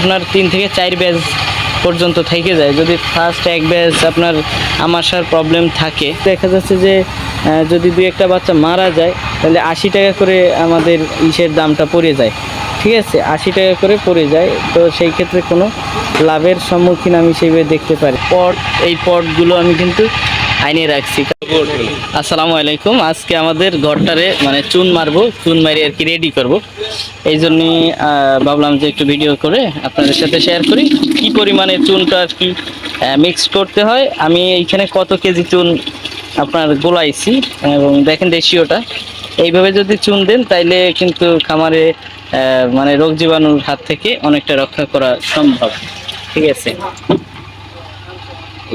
আপনার তিন থেকে চার ব্যাচ পর্যন্ত থেকে যায়। যদি ফার্স্ট এক ব্যাচ আপনার আমাশার প্রবলেম থাকে, দেখা যাচ্ছে যে যদি দুই একটা বাচ্চা মারা যায়, তাহলে আশি টাকা করে আমাদের ইসের দামটা পড়ে যায়। ঠিক আছে? আশি টাকা করে পড়ে যায়। তো সেই ক্ষেত্রে কোনো লাভের সম্মুখীন আমি সেইভাবে দেখতে পারি। পট, এই পটগুলো আমি কিন্তু আইনে রাখছি। আসসালামু আলাইকুম। আজকে আমাদের ঘরটারে মানে চুন মারবো, চুন মারি আর কি রেডি করব। এই জন্যই ভাবলাম যে একটু ভিডিও করে আপনাদের সাথে শেয়ার করি, কি পরিমাণে চুনটা আর কি মিক্স করতে হয়। আমি এইখানে কত কেজি চুন আপনার গোলাইছি এবং দেখেন রেশিওটা। এইভাবে যদি চুন দেন, তাইলে কিন্তু খামারে মানে রোগ জীবাণুর হাত থেকে অনেকটা রক্ষা করা সম্ভব। ঠিক আছে?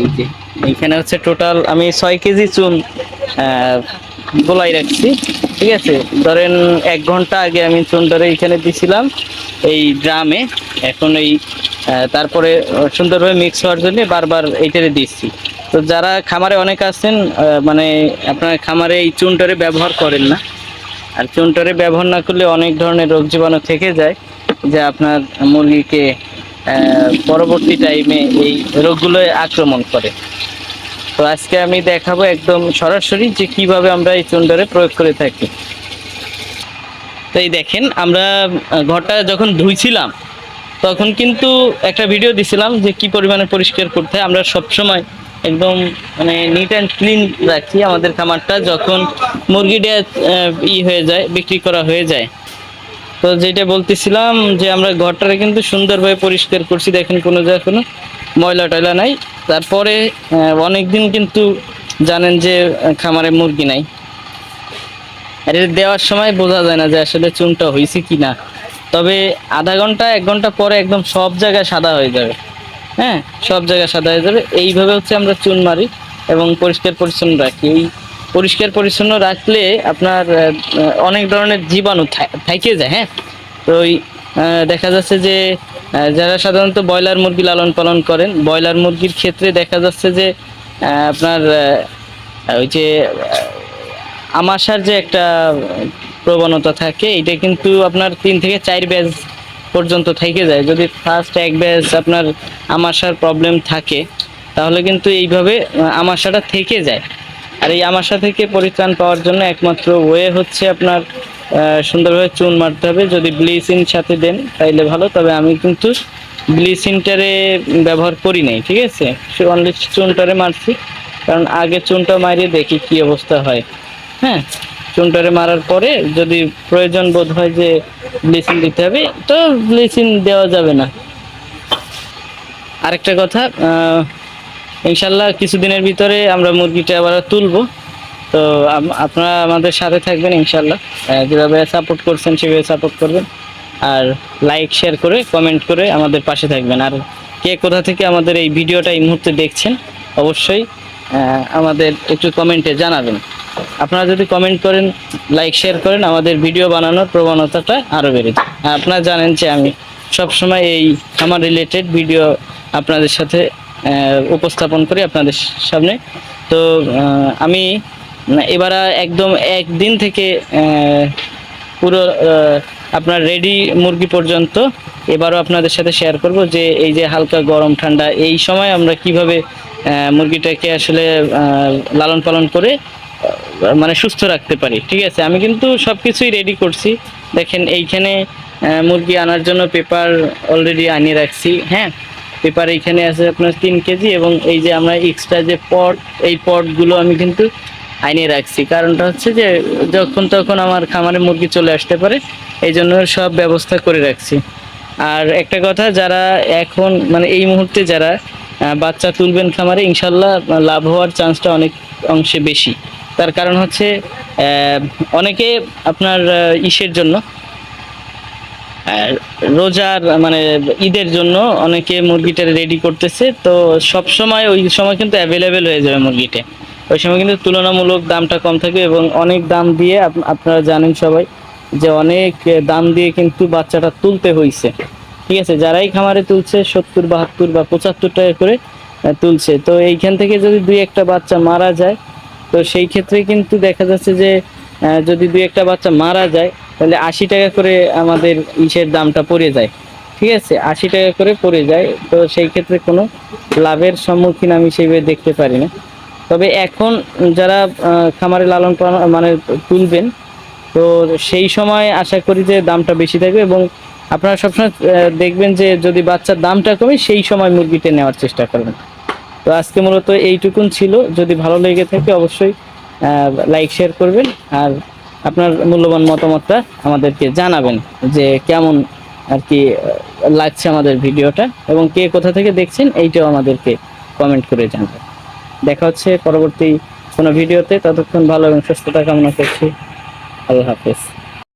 এই যে। এইখানে হচ্ছে টোটাল আমি ছয় কেজি চুন গোলাই রাখছি, ঠিক আছে? ধরেন এক ঘণ্টা আগে আমি চুনটারে এইখানে দিছিলাম এই ড্রামে, এখন এই তারপরে সুন্দরভাবে মিক্স হওয়ার জন্য বারবার এইটারে দিচ্ছি। তো যারা খামারে অনেক আছেন মানে আপনার খামারে এই চুনটারে ব্যবহার করেন না। আর চুনটারে ব্যবহার না করলে অনেক ধরনের রোগ জীবাণু থেকে যায়, যে আপনার মুরগিকে পরবর্তী টাইমে এই রোগগুলো আক্রমণ করে। তো আজকে আমি দেখাবো একদম সরাসরি যে কীভাবে আমরা এই চুনটারে প্রয়োগ করে থাকি। তো এই দেখেন, আমরা ঘরটা যখন ধুইছিলাম, তখন কিন্তু একটা ভিডিও দিছিলাম যে কি পরিমাণে পরিষ্কার করতে আমরা সবসময় একদম মানে নিট অ্যান্ড ক্লিন রাখি আমাদের খামারটা যখন মুরগিটা ই হয়ে যায়, বিক্রি করা হয়ে যায়। তো যেটা বলতেছিলাম যে আমরা ঘরটারে কিন্তু সুন্দরভাবে পরিষ্কার করছি, দেখেন কোনো জায়গায় কোনো ময়লা টয়লা নাই। তারপরে অনেক দিন কিন্তু জানেন যে খামারে মুরগি নাই। আর এটা দেওয়ার সময় বোঝা যায় না যে আসলে চুনটা হয়েছে কি না তবে আধা ঘণ্টা, এক ঘণ্টা পরে একদম সব জায়গায় সাদা হয়ে যাবে। হ্যাঁ সব জায়গায় সাদা হয়ে যাবে। এইভাবে হচ্ছে আমরা চুন মারি এবং পরিষ্কার পরিচ্ছন্ন রাখি। এই পরিষ্কার পরিচ্ছন্ন রাখলে আপনার অনেক ধরনের জীবাণু থেকে যায় হ্যাঁ। তো ওই দেখা যাচ্ছে যে যারা সাধারণত ব্রয়লার মুরগি লালন পালন করেন, ব্রয়লার মুরগির ক্ষেত্রে দেখা যাচ্ছে যে আপনার ওই যে আমাশার যে একটা প্রবণতা থাকে, এটা কিন্তু আপনার তিন থেকে চার ব্যাচ পর্যন্ত থেকে যায়। যদি ফার্স্ট এক ব্যাচ আপনার আমাশার প্রবলেম থাকে, তাহলে কিন্তু এইভাবে আমাশাটা থেকে যায়। আর এই আমাশা থেকে পরিত্রাণ পাওয়ার জন্য একমাত্র ওয়ে হচ্ছে আপনার সুন্দরভাবে চুন মারতে হবে। যদি ব্লিচিং সাথে দেন তাইলে ভালো, তবে আমি কিন্তু ব্লিচিংটারে ব্যবহার করি নাই, ঠিক আছে? অনলি চুনটারে মারছি, কারণ আগে চুনটা মারিয়ে দেখি কি অবস্থা হয়। হ্যাঁ চুনটারে মারার পরে যদি প্রয়োজন বোধ হয় যে ব্লিচিং দিতে হবে, তো ব্লিচিং দেওয়া যাবে না। আরেকটা কথা ইনশাল্লাহ কিছুদিনের ভিতরে আমরা মুরগিটা আবার তুলবো। তো আপনারা আমাদের সাথে থাকবেন ইনশাল্লাহ যেভাবে সাপোর্ট করছেন, সেভাবে সাপোর্ট করবেন। আর লাইক শেয়ার করে কমেন্ট করে আমাদের পাশে থাকবেন। আর কে কোথা থেকে আমাদের এই ভিডিওটা এই মুহূর্তে দেখছেন, অবশ্যই আমাদের একটু কমেন্টে জানাবেন। আপনারা যদি কমেন্ট করেন লাইক শেয়ার করেন, আমাদের ভিডিও বানানোর প্রবণতাটা আরও বেড়ে যায়। আপনারা জানেন যে আমি সবসময় এই আমার রিলেটেড ভিডিও আপনাদের সাথে উপস্থাপন করি আপনাদের সামনে। তো আমি এবার একদম একদিন থেকে পুরো আপনার রেডি মুরগি পর্যন্ত এবারও আপনাদের সাথে শেয়ার করব যে এই যে হালকা গরম, ঠান্ডা, এই সময় আমরা কীভাবে মুরগিটাকে আসলে লালন পালন করে মানে সুস্থ রাখতে পারি, ঠিক আছে? আমি কিন্তু সব কিছুই রেডি করছি। দেখেন এইখানে মুরগি আনার জন্য পেপার অলরেডি আনিয়ে রাখছি হ্যাঁ? পেপার এইখানে আছে আপনার তিন কেজি এবং এই যে আমরা এক্সট্রা যে পট এই পটগুলো আমি কিন্তু আইনে রাখছি। কারণটা হচ্ছে যে, যখন তখন আমার খামারে মুরগি চলে আসতে পারে এই জন্য সব ব্যবস্থা করে রাখছি। আর একটা কথা, যারা এখন মানে এই মুহূর্তে যারা বাচ্চা তুলবেন খামারে, ইনশাল্লাহ লাভ হওয়ার চান্সটা অনেক অংশে বেশি। তার কারণ হচ্ছে অনেকে আপনার ইসের জন্য রোজার মানে ঈদের জন্য অনেকে মুরগিটা রেডি করতেছে। তো সব সময় ওই সময় কিন্তু অ্যাভেলেবেল হয়ে যাবে মুরগিটা। ওই সময় কিন্তু তুলনামূলক দামটা কম থাকবে এবং অনেক দাম দিয়ে আপ- আপনারা জানেন সবাই যে অনেক দাম দিয়ে কিন্তু বাচ্চাটা তুলতে হয়েছে ঠিক আছে, যারাই খামারে তুলছে, সত্তর, বাহাত্তর বা পঁচাত্তর টাকা করে তুলছে। তো এইখান থেকে যদি দুই একটা বাচ্চা মারা যায়, তো সেই ক্ষেত্রে কিন্তু দেখা যাচ্ছে যে যদি দুই একটা বাচ্চা মারা যায়, তাহলে আশি টাকা করে আমাদের ইসের দামটা পড়ে যায়। ঠিক আছে, আশি টাকা করে পড়ে যায়। তো সেই ক্ষেত্রে কোনো লাভের সম্মুখীন আমি সেইভাবে দেখতে পারি না। তবে এখন যারা খামারে লালন পালন মানে তুলবেন, তো সেই সময় আশা করি যে দামটা বেশি থাকবে এবং আপনারা সবসময় দেখবেন যে যদি বাচ্চার দামটা কমে, সেই সময় মুরগিটা নেওয়ার চেষ্টা করবেন তো আজকে মূলত এইটুকুন ছিল। যদি ভালো লেগে থাকে অবশ্যই লাইক, শেয়ার করবেন আর আপনার মূল্যবান মতামতটা আমাদেরকে জানাবেন যে কেমন আর কি লাগছে আমাদের ভিডিওটা এবং কে কোথা থেকে দেখছেন এইটাও আমাদেরকে কমেন্ট করে জানাবেন। দেখা হচ্ছে পরবর্তী কোনো ভিডিওতে। ততক্ষণ ভালো এবং সুস্থতা কামনা করছি। আল্লাহ হাফেজ।